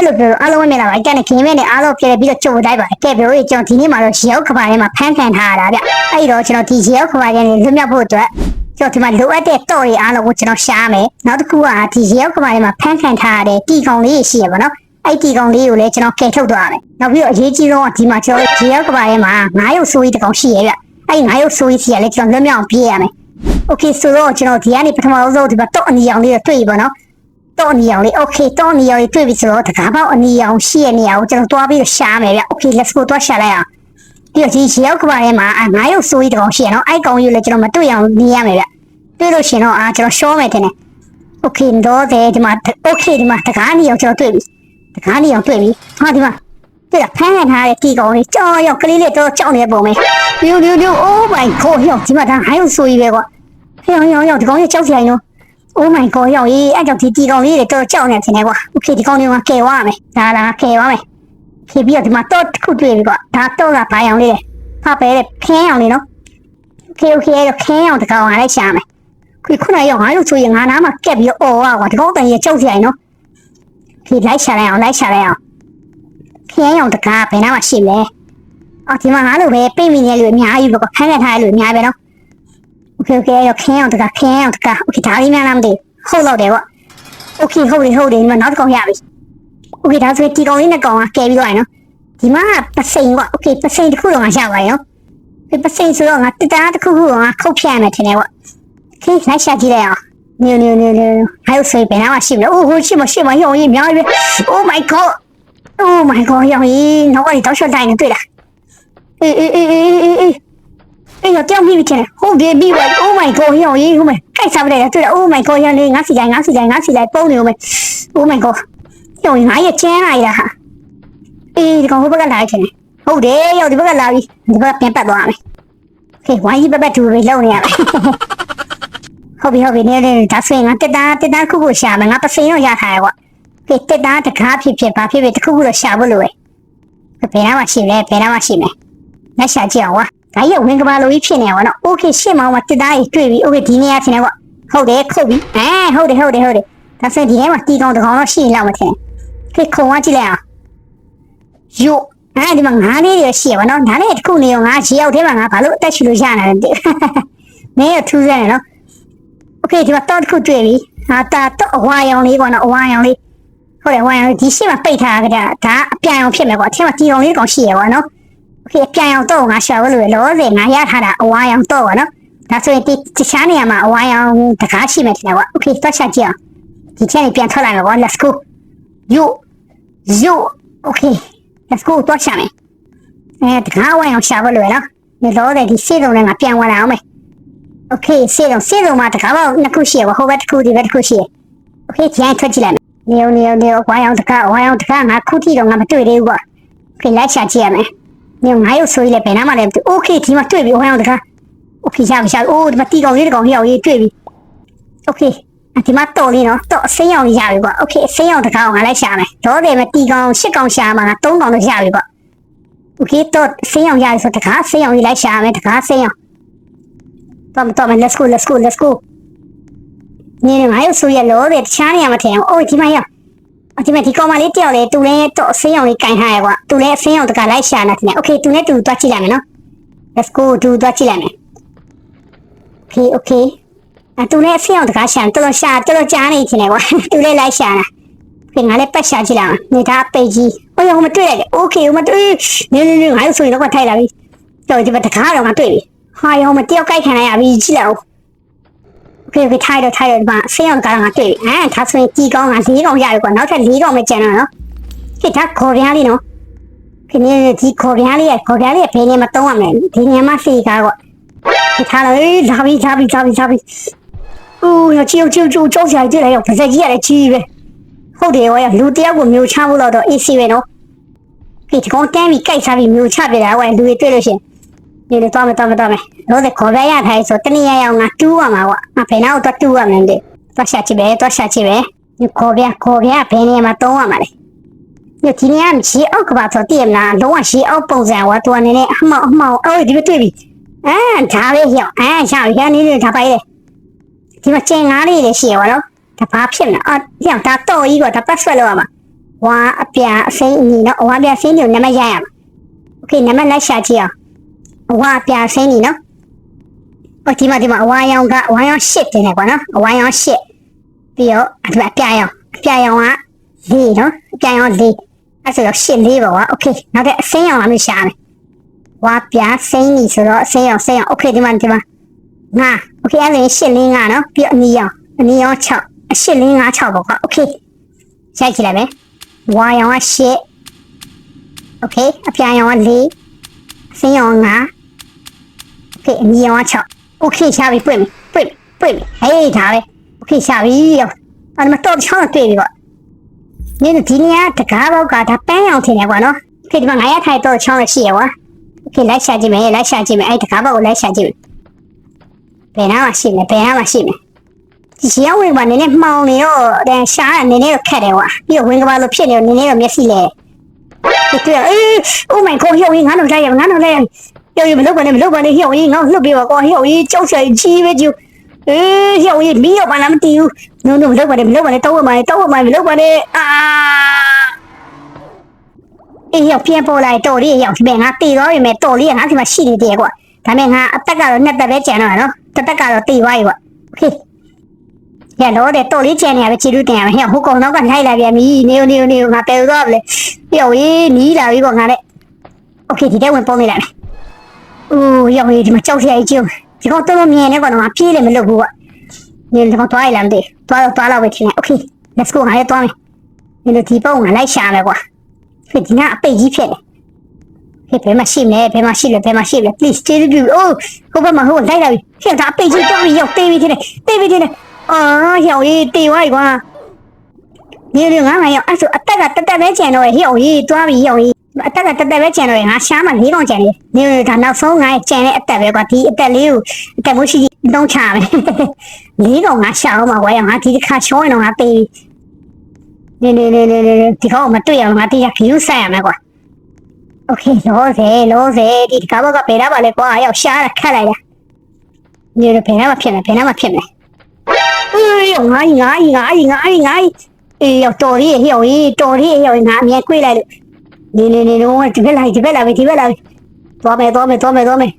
အဲ့လိုပြောအားလုံးနဲ့လာပါအကန်နဲ့ခင်မဲနဲ့အားလုံးပြည့်ပြီးတော့ကြုံတိုက်ပါတယ်ကဲပြောရေးကျွန်တော်ဒီနေ့မှာတော့ရေောက်ခပါထဲမှာဖမ်းခံထားရတာဗျအဲ့တော့ကျွန်တော်ဒီရေောက်ခပါထဲနေလွတ်မြောက်ဖို့အတွက်ကျွန်တော်ဒီမှာလိုအပ်တဲ့တော့တွေအားလုံးကိုကျွန်တော်ရှားမယ်နောက်တစ်ခုကဒီရေောက်ခပါထဲမှာဖမ်းခံထားရတဲ့တီကောင်လေးရှိရပါတော့အဲ့ဒီကောင်လေးကိုလည်းကျွန်တော်ကယ်ထုတ်သွားမယ်နောက်ပြီးတော့အရေးကြီးဆုံးကဒီမှာကျွန်တော်ရေောက်ခပါထဲမှာငါးရုပ်ဆိုးကြီးတစ်ကောင်ရှိရဗျအဲ့ငါးရုပ်ဆိုးကြီးစီကလည်းကျွန်တော်လွတ်မြောက်ပြေးရမယ် Okay ဆိုတော့ကျွန်တော်ဒီကနေ့ပထမဆုံးဒီမှာတော့အနီအောင်လေးတွေ့ပြီပေါ့နော် တော့နီအောင်လေး okay တော့နီအောင်လေးတွေ့ပြီဆိုတော့တကားပေါက်အနီအောင်ရှိရနေအောင်ကျွန်တော်သွားပြီးရှားမယ်ဗျ okay let's go သွားရှာလိုက်အောင်ပြီးတော့ဒီရေရောက်ကဘာထဲမှာငါးရုပ်စိုးကြီးတစ်ကောင်ရှိရနော်အဲ့ကောင်ကြီးလည်းကျွန်တော်မတွေ့အောင်နေရမယ်ဗျတွေ့လို့ရှင်တော့အာကျွန်တော်ရှောမယ်တင်တယ် okay တော့တယ်ဒီမှာ okay ဒီမှာတကားနီအောင်ကျွန်တော်တွေ့ပြီတကားနီအောင်တွေ့ပြီဟာဒီမှာတွေ့တာဖမ်းရထားတဲ့တီကောင်လေးကြောက်ရောက်ကလေးလေးတော့ကြောက်နေပုံပဲပြူပြူပြူ oh my god ဒီမှာဒါငါးရုပ်စိုးကြီးပဲကွာဟေးဟေးဟေးဒီကောင်ကြီးကြောက်ကြိုင်နော် oh my god ဟောအေးအဲ့ကြောင့်ဒီတီကောင်လေးတွေတော့ကြောက်နေတယ်နေကွာ okay ဒီကောင်လေးကကယ်ဝရမယ်ဒါလားကယ်ဝမယ်ဖြပြီးတော့ဒီမှာတော့တစ်ခုတွေ့ပြီကွာဒါတော့ကဘာအောင်လေးလဲဟာပဲတဲ့ခင်းအောင်လေးနော် okay okay အဲ့တော့ခင်းအောင်တကောင်ကလည်းရှာမယ်ခုခုနကရောက်ငါလို့ဆိုရင်ငါနားမှာကက်ပြီးတော့အော်ကွာဒီကောင်တန်ကြီးကြောက်စရာကြီးနော်ဒီလိုက်ရှာလိုက်အောင်လိုက်ရှာလိုက်အောင်ခင်းအောင်တကားဘယ်နာမှရှိမလဲအော်ဒီမှာငါလိုပဲပြိမိနေလူအများကြီးပေါ့ခန်းရထားလူအများပဲနော် โอเคโอเคရောခင်းအောင်တကားခင်းအောင်တကားโอเคဒါလေးများလားမသိဟုတ်တော့တယ်ပေါ့โอเคဟုတ်တယ်ဟုတ်တယ်ဒီမှာနောက်တစ်ကောင်ရပြီโอเคဒါဆိုဒီကောင်လေးနဲ့ကောင်ကကဲပြီးတော့ရနော်ဒီမှာပစိန်ကွာโอเคပစိန်တစ်ခုတော့ငါရပါရောဒီပစိန်ဆိုတော့ငါတတားတစ်ခုခုတော့ငါခုတ်ဖြတ်ရမယ်ထင်တယ်ပေါ့โอเคလိုက်ရှာကြည့်လိုက်အောင် 牛牛牛牛，还有谁别让我信了？哦，我信吗信吗？杨一苗一，Oh my God，Oh my God，杨一，那我里到小单就对了。诶诶诶诶诶诶诶， 哎呀，掉屁屁去了，好别屁吧，Oh my God，杨一，我们该啥不来了？对了，Oh my God，杨一，俺是来俺是来俺是来包牛们，Oh my God，杨一俺也捡来了哈。诶，你讲我不敢来去呢，好的，要你不敢来，你不别白多没？嘿，万一白白猪被漏呢？ဟုတ်ပြီဟုတ်ပြီနေနေဒါဆိုရင်ငါတက်တာတက်တာခုခုရှာမယ်ငါပစိန်တော့ရထားရကွာကဲတက်တာတကားဖြစ်ဖြစ်ဘာဖြစ်ဖြစ်တစ်ခုခုတော့ရှာဖို့လိုပဲဘယ်နာမှရှိလဲဘယ်နာမှရှိမယ်လက်ရှာကြည့်အောင်ကွာ ဒါကြီးကဝင်ကဘာလိုကြီးဖြစ်နေတာပေါ့နော်။ Okay ရှင့်မောင်းမှာတစ်သားကြီးတွေ့ပြီ။ Okay ဒီနေရာထင်တယ်ပေါ့။ဟုတ်တယ်ခုတ်ပြီ။အဲဟုတ်တယ်ဟုတ်တယ်ဟုတ်တယ်။ဒါဆိုဒီထဲမှာတီကောင်တကောင်တော့ရှိရင်လောက်မထင်။ခေခုံဝကြည့်လိုက်အောင်။ယို့အဲဒီမှာငါးလေးတွေရှိရပါတော့။ဒါနဲ့တစ်ခုနေရောငါခြေရောက်ထဲမှာငါဘာလို့အသက်ရှူလို့ရနေလဲတဲ့။မင်းရထူးစမ်းနေနော်။ Okay ဒီမှာတော့တစ်ခုတွေ့ပြီ။ဟာတာတော့အဝါရောင်လေးပေါ့နော်အဝါရောင်လေး။ဟုတ်တယ်အဝါရောင်လေးဒီရှေ့မှာပိတ်ထားတာကဒါအပြန်အောင်ဖြစ်မယ်ပေါ့။အထက်မှာတီကောင်လေးကောင်ရှိရပါတော့။ ပြန်အောင်တော့ငါရှာလို့လောဆယ်ငါရထားတာအဝါရောင်တော့ကွာနော်ဒါဆိုရင်ဒီတခြားနေရာမှာအဝါရောင်တကားရှိမယ်ထင်တယ်ကွာโอเคသွားချကြည့်အောင်ဒီချက်နေပြန်ထွက်လာမယ်ကွာ let's go yo yo okay let's go သွားချမယ်အဲတကားဝါရောင်ရှာဖို့လို့ရနော်ဒီလောဆယ်ဒီရှေ့တုံးနဲ့ငါပြန်ဝင်လာအောင်မယ် โอเคစေတော့စေတော့မှာတကားပေါက်နှစ်ခုရှိရပါဟိုဘက်တစ်ခုဒီဘက်တစ်ခုရှိရโอเคကြိုင်ထွက်ကြည့်လိုက်မယ်နေနေနေဝိုင်းအောင်တကားဝိုင်းအောင်တကားငါခုထိတော့ငါမတွေ့သေးဘူးကွာโอเคလိုက်ချကြည့်ရမယ် ညငါရုပ်ဆိုရင်လည်းဘယ်နာမှလည်း okay ဒီမှာတွေ့ပြီဟိုဟောင်းတခါ okay ရပြီရပြီအိုးဒီမှာတီကောင်လေးတကောင်လေးအောင်ရေးတွေ့ပြီ okay ဒီမှာတော့လေးနော်တော့အစိမ်းအောင်ရပြီပေါ့ okay အစိမ်းအောင်တကောင်ငါလည်းရှာမယ်တော့တယ်မတီကောင်ရှစ်ကောင်ရှာမှာငါသုံးကောင်တော့ရပြီပေါ့ okay တော့အစိမ်းအောင်ရပြီဆိုတခါအစိမ်းအောင်ကြီးလိုက်ရှာမယ်တခါအစိမ်းအောင်တော့တော့ let's go let's go let's go နေနေငါရုပ်ဆိုရင်လောတယ်တခြားနေရာမထင်အောင်အိုးဒီမှာရောက် ဒီမှာဒီကောင်မလေးတယောက်လေသူလည်းတော့အစင်းအောင်လေးကင်ထားရကွာသူလည်းအစင်းအောင်တကလိုက်ရှာနေတယ်โอเคသူနဲ့တူသွားကြည့်လိုက်မယ်နော် let's go တူသွားကြည့်လိုက်မယ် okay okay အဲသူလည်းအစင်းအောင်တကရှာတော်တော်ရှာတော်တော်ကြားနေချင်တယ်ကွာသူလည်းလိုက်ရှာတာခင်ငါလည်းပတ်ရှာကြည့်လိုက်အောင်နေတာပိတ်ကြီးဟိုရဟိုမတွေ့လိုက်လေ okay ဟိုမတွေ့နေနေနေငါရုပ်ဆိုရင်တော့ထိုက်လာပြီတော့ဒီမှာတကားတော့ငါတွေ့ပြီ ဟာရောမတယောက်ကြိုက်ခံရပြီကြည့်လိုက်ဦးโ ဖေဖေထိုက်တော့ထိုက်တော့ဒီမှာဆင်းရောက်ကားငါတွေ့အဲဒါဆိုရင်ကြီးကောင်းက၄ကောင်ရတယ်ကွာနောက်ထပ်၄ကောင်မကျန်တော့နော်ခေဒါခေါ်ရလေးနော်ခင်ဗျာဒီခေါ်ရလေးရခေါ်ရလေးဘယ်နေမတုံးရမလဲဒီညမစီကားကွာခေထားလို့လာပြီလာပြီလာပြီလာပြီအိုးရချီချီချီကြောက်ရိုက်ကြည့်လိုက်ရောပါစက်ကြီးရတယ်ချီပဲဟုတ်တယ်ရောလူတယောက်ကိုမျိုးချဖို့တော့ AC ပဲနော်ခေဒီကောင်တန်းပြီးကြိုက်စားပြီးမျိုးချပြတာကွာလူတွေတွေ့လို့ရှင် နေနေတော့မယ်တော့မယ်တော့မယ်လို့တဲ့ခေါ်ပြရထိုင်ဆိုတနည်းရအောင်ငါတူးရမှာကွာငါဘယ်နောက်တော့တူးရမလဲတဲ့သွားရှာကြည့်ပဲသွားရှာကြည့်ပဲဒီခေါ်ပြခေါ်ပြဘယ်နေရာမှာတုံးရမှာလဲဒီဒီနေရာရေအောက်ကဘာဆိုတည်မလားလုံးဝရေအောက်ပုံစံကွာသူအနေနဲ့အမှောင်အမှောင်အော်ဒီပဲတွေ့ပြီအဲဒါပဲရောက်အဲရှာရနေနေဒါပိုက်လေဒီမှာကျင်ငါးလေးတွေရှိရပါတော့ဒါဘာဖြစ်မလဲအော်ရောက်ဒါတော့ကြီးကွာဒါပတ်ဆွဲလို့ရမှာ ဝါအပြာအစိမ်းအနီနော်ဝါအပြာအစိမ်းကိုနံပါတ်ရရမှာโอเคနံပါတ်လိုက်ရှာကြည့်အောင် အဝါပြာဆင်းပြီနော်ဟိုဒီမှာဒီမှာအဝါရောင်ကအဝါရောင်ရှစ်တင်နေကွာနော်အဝါရောင်ရှစ်ပြီးတော့ဒီမှာအပြာရောင်အပြာရောင်က၄နော်အပြာရောင်၄အဲ့ဆိုတော့ရှစ်၄ပါကွာโอเคနောက်ထပ်အဆင်းရောင်လာလို့ရှာမယ်ဝါပြာဆင်းပြီဆိုတော့အဆင်းရောင်ဆင်းရောင်โอเคဒီမှာဒီမှာငါโอเคအဲ့ဆိုရင်ရှစ်၄ငါနော်ပြီးတော့အနီရောင်အနီရောင်6အရှစ်၄ငါ6ပါကွာโอเคရိုက်ကြည့်လိုက်မယ်ဝါရောင်ကရှစ်โอเคအပြာရောင်က၄ဆင်းရောင်က9 ဖေအမြင်အောင်ချောက်โอเคရှာပြီပွင့်ပြီပွင့်ပွင့်ဟေးဒါပဲโอเคရှာပြီရောအဲ့မှာတော့ချောင်းတွေ့ပြီပေါ့နင်းဒီနေရာတကားပေါက်ကဒါပန်းရောင်ထင်တယ်ကွာနော်ဖေဒီမှာငါရထိုင်တော့ချောင်းရှိရကွာโอเคလိုက်ရှာကြည့်မယ်လိုက်ရှာကြည့်မယ်အဲ့တကားပေါက်ကိုလိုက်ရှာကြည့်မယ်ဘယ်နာမှရှိမယ်ဘယ်နာမှရှိမယ်ဒီရောက်ဝင်ပါနည်းနည်းမှောင်နေတော့တန်ရှားတာနည်းနည်းတော့ခက်တယ်ကွာပြီးတော့ဝင်ကဘာလို့ဖြစ်နေတော့နည်းနည်းတော့မျက်စိလဲတွေ့ရအေး oh my god ရောက်ဝင်ငါတို့လိုက်ရငါတို့လိုက်ရ ယောရမလုပ်ပါနဲ့မလုပ်ပါနဲ့ဟိုငါလှုပ်ပြပါကွာဟိုကြောက်ဆိုင်ကြီးပဲကျူအေးဟိုမီးရောက်ပါလားမသိဘူး no no မလုပ်ပါနဲ့မလုပ်ပါနဲ့တောက်ဝတ်ပါနဲ့တောက်ဝတ်ပါနဲ့မလုပ်ပါနဲ့အာအေးရောက်ပြန်ပေါ်လာတော်လေးရောက်ဒီမဲ့ငါတည်သွားပြီမဲ့တော်လေးကငါဒီမှာရှိနေတယ်ကွာဒါမဲ့ငါအသက်ကတော့နှစ်သက်ပဲကျန်တော့နော်တစ်သက်ကတော့တည်သွားပြီကွာ okay ရတော့တဲ့တော်လေးကျန်နေရပဲခြေလူတင်ရမယ်ဟဲ့ဟိုကောင်တော့ကလိုက်လာပြန်ပြီနေနေနေငါပယ်သွားပြီလေပြောဝေးနီးလာပြီပေါ့ငါနဲ့โอเคဒီတဲ့ဝင်ပုံနေလိုက်မယ် အိုးရောက်ရေးဒီမှာကြောက်ရည်ကျုံဒီကောင်တော့မြင်နေကွာငါပြေးလည်းမလုပ်ဘူးကွာနင်တော့သွားရလားမသိသွားတော့သွားတော့ပဲထင်တယ် okay let's go ငါလည်းသွားမယ်နင်တို့ဒီပုံကလိုက်ရှာမယ်ကွာဖေးဒီကအပိတ်ကြီးဖြစ်နေဖေးဘယ်မှာရှိမလဲဘယ်မှာရှိလဲဘယ်မှာရှိလဲ please stay with you အိုးဟိုဘက်မှာဟိုလိုက်လာပြီဖေးဒါအပိတ်ကြီးတော့ရောက်သေးပြီထင်တယ်သေးပြီထင်တယ်အာရောက်ရေးတေသွားပြီကွာနေရငါငါရောက်အဲ့ဆိုအသက်ကတက်တက်ပဲကျန်တော့ဟေ့အောင်ရေးသွားပြီရောက်ရေး အတက်ကတက်တက်ပဲကျန်တော့ငါရှားမှ၄កောင်ကျန်နေဒီဒါနောက်ဆုံးငါကျန်တဲ့အတက်ပဲကွာဒီအတက်လေးကိုအတက်မိုးရှိတုံးချမယ်၄កောင်ငါရှာအောင်ပါကွာငါဒီတစ်ခါချောရင်တော့ငါပေးနေနေနေနေဒီကောင်မတွေ့အောင်ငါတိရခယူဆိုင်ရမယ်ကွာโอเคလောစေလောစေဒီကားဘောကပေရပါလေကွာရောက်ရှားတာခက်လိုက်တာညနေဖေးနာမဖြစ်နေဖေးနာမဖြစ်နေ အေးငါငါငါငါငါအေးရောက်တော်ရီဟျော်ကြီးတော်ရီဟျော်ငါအမြဲကြွေးလိုက်လို့ နေနေနေတော့ဒီဘက်လိုက်ဒီဘက်လာပြီဒီဘက်လာပြီသွားမယ်သွားမယ်သွားမယ်သွားမယ်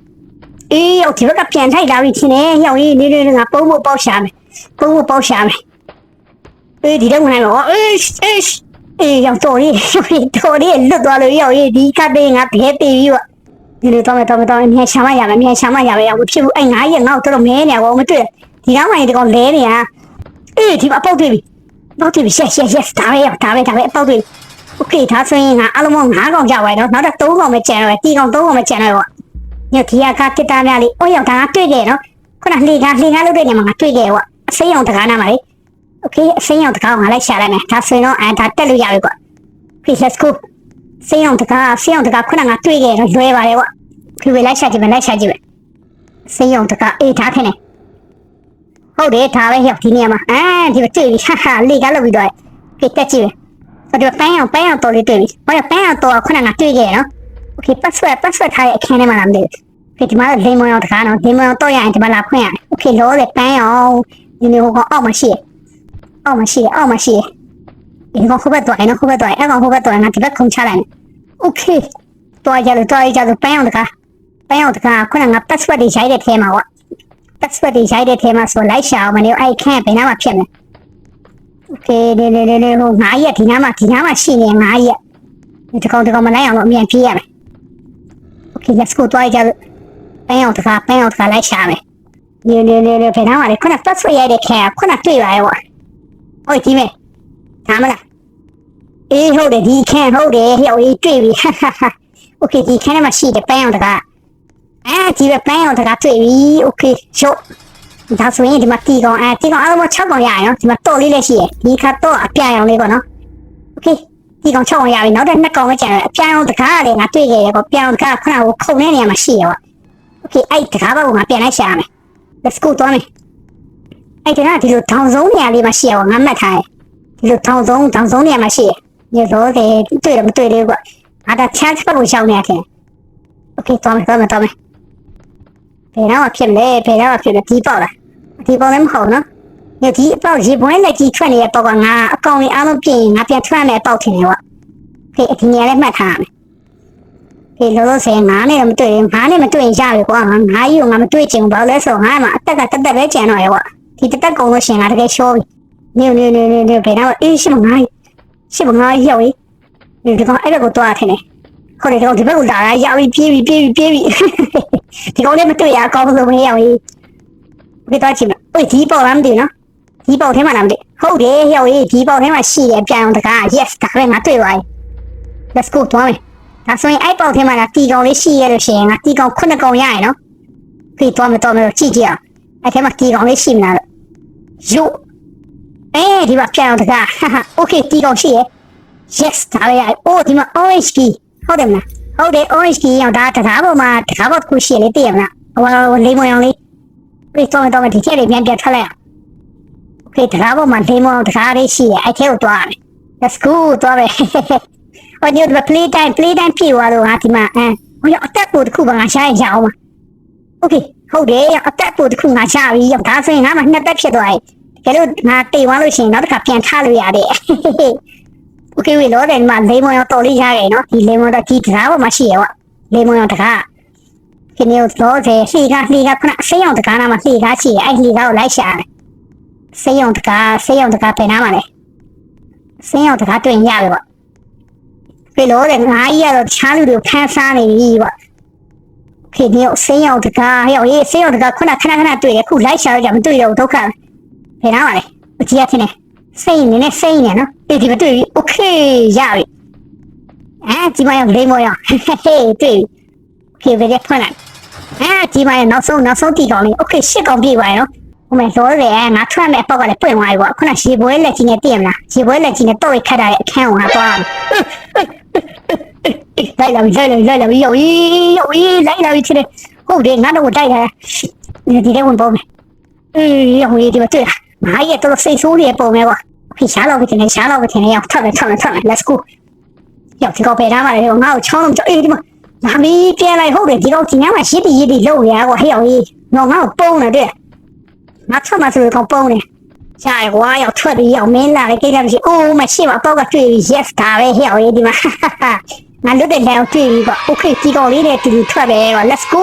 အေးရောက်ဒီဘက်ကပြန်ထိုက်လာပြီချင်းနေဟျော်ကြီးနေနေငါပုံဖို့ပေါက်ရှာမယ်ပုံဖို့ပေါက်ရှာမယ်အေးဒီတော့ဝင်လာတော့အေးအေးအေးရောက်တော်ရီတော်ရီလွတ်သွားလို့ဟျော်ကြီးဒီကတဲ့ငါဘဲပေးပြီးတော့ဒီလိုတော့မယ်တော့မယ်တော့မြန်ရှာမရမယ်မြန်ရှာမရမယ်ရောက်ဖြစ်ဘူးအဲ့ငါရဲ့ငါ့ကိုတော့မဲနေကောမတွေ့ဒီကောင်းမှဒီကောင်လဲနေရအေးဒီမှာပေါက်တွေ့ပြီပေါက်တွေ့ပြီ yes yes yes ဒါပဲဒါပဲဒါပဲပေါက်တွေ့ပြီ โอเคဒါဆိုရင်ငါအလုံးပေါင်း9កောင်ကြပါတော့နောက်တော့3កောင်ပဲကျန်တော့ဒီកောင်3កောင်ပဲကျန်တော့ပေါ့ညဒီကကတစ်တားများလေးအိုးရောက်ဒါကတွေ့ခဲ့နော်ခုနလေကားလေကားလို့တွေ့နေမှာငါတွေ့ခဲ့ပေါ့အစိမ်းအောင်တကားနာမှာလေโอเคအစိမ်းအောင်တကားကိုငါလိုက်ရှာလိုက်မယ်ဒါဆိုရင်တော့အဲဒါတက်လို့ရပြီပေါ့ please let's go စိမ်းအောင်တကားစိမ်းအောင်တကားခုနငါတွေ့ခဲ့တော့လွဲပါတယ်ပေါ့ခလူလိုက်ရှာကြည့်မယ်လိုက်ရှာကြည့်မယ်စိမ်းအောင်တကားအေးထားထင်တယ် ဟုတ်တယ်ဒါပဲရောက်ဒီနေရာမှာအာဒီမှာတွေ့ပြီဟာဟာလေကားလောက်ပြီးတော့ပြတက်ကြည့်ပဲ ဟိုဒီပန်းအောင်ပန်းအောင်တော်လေးတွေ့ပြီဟိုဒီပန်းအောင်တော်ကခုနကတွေ့ခဲ့ရနော် okay password password ထားတဲ့အခန်းထဲမှာလာမသိဘူး okay ဒီမှာလိမ်မောင်ရောတကားနော်လိမ်မောင်ရောတော့ရရင်ဒီမှာလာဖွင့်ရ okay လောလေပန်းအောင်ဒီနေဟိုကအောက်မှာရှိရအောက်မှာရှိရအောက်မှာရှိရဒီကောင်ခုဘက်တော့အဲ့နော်ခုဘက်တော့အဲ့ကောင်ခုဘက်တော့ငါဒီဘက်ခုံချလိုက် okay တော့ရလို့တော့ရလို့ပန်းအောင်တကားပန်းအောင်တကားခုနက password တွေရိုက်တဲ့ထဲမှာပေါ့ password တွေရိုက်တဲ့ထဲမှာဆိုလိုက်ရှာအောင်မနေအဲ့ခန့်ဘယ်နှမှာဖြစ်မလဲ ဒီဒီဒီဒီဟိုငါးရက်ဒီနားမှာဒီနားမှာရှိနေငါးရက်ဒီကောင်ဒီကောင်မနိုင်အောင်လို့အမြန်ပြေးရမယ် Okay let's go သွားကြလို့ပန်းအောင်တခါပန်းအောင်တခါလိုက်ရှာမယ်ဒီဒီဒီဒီဖယ်ထားပါလေခုနပတ်ဆွေရိုက်တဲ့ခဲကခုနတွေ့ပါရဲ့ဗောဟုတ်ကြီးမယ်ဒါမလားအေးဟုတ်တယ်ဒီခဲဟုတ်တယ်ဟဲ့အေးတွေ့ပြီဟာဟာဟာ Okay ဒီခဲထဲမှာရှိတယ်ပန်းအောင်တခါအဲဒီပဲပန်းအောင်တခါတွေ့ပြီ Okay ရှုပ် ဒါဆိုရင်ဒီမှာတီကောင်အဲတီကောင်အားလုံး6ကောင်ရရနော်ဒီမှာတော့လေးလည်းရှိရဒီခါတော့အပြာရောင်လေးပေါ့နော်โอเคတီကောင်6ကောင်ရပြီနောက်တဲ့2ကောင်ပဲကျန်တယ်အပြာရောင်တကားလည်းငါတွေ့ခဲ့ရပေါ့ပြာရောင်တကားခုနကခုံတဲ့နေရာမှာရှိရပေါ့โอเคအဲ့တကားဘက်ကိုငါပြန်လိုက်ရှာရမယ် let's go သွားမယ်အဲ့ဒါကဒီလိုထောင်ဆုံးနေရာလေးမှာရှိရပေါ့ငါမှတ်ထားတယ်ဒီလိုထောင်ဆုံးထောင်ဆုံးနေရာမှာရှိရညတော့တယ်တွေ့တော့မတွေ့သေးဘူးကွအာဒါချမ်းဘက်ကိုရှောင်းနေရတယ်โอเคသွားမယ်သွားမယ်သွားမယ် ဘယ်တော့မှဖြစ်မလဲဘယ်တော့မှဖြစ်မလဲဒီပေါ့လား ဒီပေါ့လည်းမဟုတ်နော်ညဒီအပေါက်ရေပွင့်လက်ကြီးထွက်နေတဲ့ပေါက်ကငါအကောင်လေးအားလုံးပြင်ရင်ငါပြန်ထွက်မယ်အပေါက်ထင်တယ်ပေါ့ဖေအဒီနေရာလေးမှတ်ထားမယ်ဖေလောလောဆယ်ငါနဲ့တော့မတွေ့ရင်ငါနဲ့မတွေ့ရင်ရပြီကွာငါငါကြီးကငါမတွေ့ချင်ဘူးဘာလို့လဲဆိုတော့ငါမှအသက်ကတက်တက်ပဲကျန်တော့ရဲ့ကွာဒီတက်တက်ကုန်လို့ရှင်ငါတကယ်ရှောပြီနေနေနေနေနေဘယ်တော့အေးရှိမငါရှိမငါရောက်ပြီဒီကောင်အဲ့ဒါကိုတွားထင်တယ်ဟိုလေတော့ဒီဘက်ကိုလာရရောက်ပြီပြေးပြီပြေးပြီပြေးပြီဒီကောင်လေးမတွေ့ရအကောင်းဆုံးပဲရောက်ပြီ ဘယ်တော့ချင်မလဲဒီပေါ်လမ်းဒီနော်ဒီပေါက်ထဲမှာလားမသိဟုတ်တယ်ဟဲ့ဟေးဒီပေါက်ထဲမှာရှိတယ်ပြန်အောင်တကား yes ဒါပဲငါတွေ့သွားပြီ let's go သွားမယ်ဒါဆိုရင်အဲ့ပေါက်ထဲမှာကတီကောင်လေးရှိရလို့ရှိရင်ငါတီကောင်ခုနှစ်ကောင်ရရနော်ခေသွားမယ်တော့မယ်ကြည့်ကြည့်အောင်အဲ့ထဲမှာတီကောင်လေးရှိမလားလို့ယိုအဲဒီမှာပြန်အောင်တကား okay တီကောင်ရှိရ yes ဒါပဲရအိုးဒီမှာ orange key ဟုတ်တယ်မလားဟုတ်တယ် orange key ရောက်ဒါတကားပေါ်မှာတကားပေါ်တစ်ခုရှိရလေသိရမလားဟိုလေးမွန်အောင်လေး ပြေးတော့တော့ဒီချက်လေးပြန်ပြန်ထွက်လိုက်အောင်ဖေတကားပေါ်မှာနေမောင်တကားလေးရှိရအဲ့ထဲကိုသွားမယ် let's go သွားမယ်ဟိုညတို့ play time play time ပြေသွားလို့ဟာဒီမှာအဲဟိုရအတက်ပို့တစ်ခုပါငါရှာရရအောင်ပါ okay ဟုတ်တယ်အတက်ပို့တစ်ခုငါရှာပြီဒါဆိုရင်ငါမှနှစ်သက်ဖြစ်သွားပြီဒါလို့ငါတေသွားလို့ရှိရင်နောက်တစ်ခါပြန်ထားလို့ရတယ် okay ဝေလို့တယ်ဒီမှာလေမွန်ရောတော်လေးရခဲ့နော်ဒီလေမွန်တော့ဒီတကားပေါ်မှာရှိရပေါ့လေမွန်ရောတကား ဒီနေ့တော့စေလှီကလှီကခုနဆေးရောင်တကားနာမှာလှီကားရှိရအဲ့လှီကားကိုလိုက်ရှာတယ် ဆေးရုံတကားဆေးရုံတကားပြန်နာမှာလေဆေးရုံတကားတွေ့ရင်ရပြီပေါ့ပြေလို့တဲ့ငါကြီးကတော့တခြားလူတွေဖမ်းစားနေပြီပေါ့ခေဒီဆေးရုံတကားဟဲ့ဟေးဆေးရုံတကားခုနခဏခဏတွေ့တယ်ခုလိုက်ရှာရကြမတွေ့တော့ဒုက္ခပြန်နာမှာလေအကြီးရဖြစ်နေစိတ်နေနဲ့စိတ်နေနော်အေးဒီမတွေ့ပြီโอเคရပြီအဲဒီမရောက်လေးမရောက်ဟေးတွေ့ပြီ ခေဘယ်ဖွင့်လိုက်အဲဒီမရောက်နောက်ဆုံးနောက်ဆုံးတီကောင်လေးโอเคရှစ်ကောင်ပြေးပါရော ဟိုမဲ့လောရဲငါထွက်မဲ့အပေါက်ကလည်းပွင့်သွားပြီပေါ့ခုနရေပွဲလက်ကြီးနဲ့တည်မလားရေပွဲလက်ကြီးနဲ့တော့ရခတ်တာရဲ့အခန်းကိုငါသွားလိုက်လာပြီလိုက်လာပြီလိုက်လာပြီယောကြီးယောကြီးလိုက်လာပြီချစ်တယ်ဟုတ်တယ်ငါတော့တိုက်တာဒီတဲ့ဝင်ပေါ်မယ်အေးယောကြီးဒီမှာတွေ့ငါရဲ့တော့စိတ်ဆိုးနေပုံပဲပေါ့ဖိရှားတော့ဖြစ်နေရှားတော့ဖြစ်နေရောက်ထွက်မယ်ထွက်မယ်ထွက်မယ် let's go ရောက်ဒီကောပေထားပါလေငါ့ကိုချောင်းလုံးကြောအေးဒီမှာ ငါမီးပြန်လိုက်ဟုတ်တယ်ဒီကောဒီညမှာရှစ်တီရစ်တီလုံးရကွာဟဲ့ယောကြီးငါငါ့ကိုပုံနေတယ်ငါထွက်မှာဆိုတော့ပုံနေရှားကွာရောက်ထွက်ပြီးရောက်မင်းလာလေကိစ္စမရှိအိုးမရှိပါတော့ကတွေ့ပြီး yes ဒါပဲဟဲ့ဟေးဒီမှာငါလွတ်တဲ့လမ်းကိုတွေ့ပြီးပေါ့ okay ဒီကောင်လေးနဲ့တူတူထွက်ပဲကွာ let's go